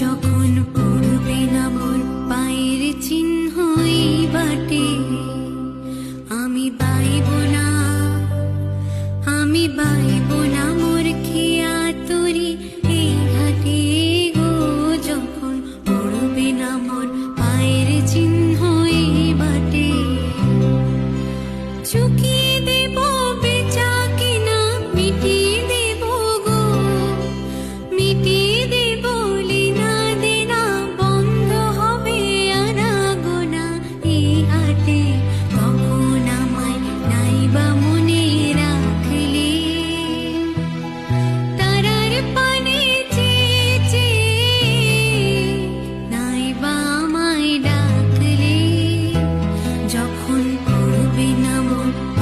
যখন পড়বে না মোর পায়ের চিহ্নই বাটে, আমি বাইব না, আমি বাইব না মোর খেয়া তরি এই ঘাটে গো, যখন পড়বে না মোর পায়ের চিহ্নই বাটে। চুকি করবি না মন।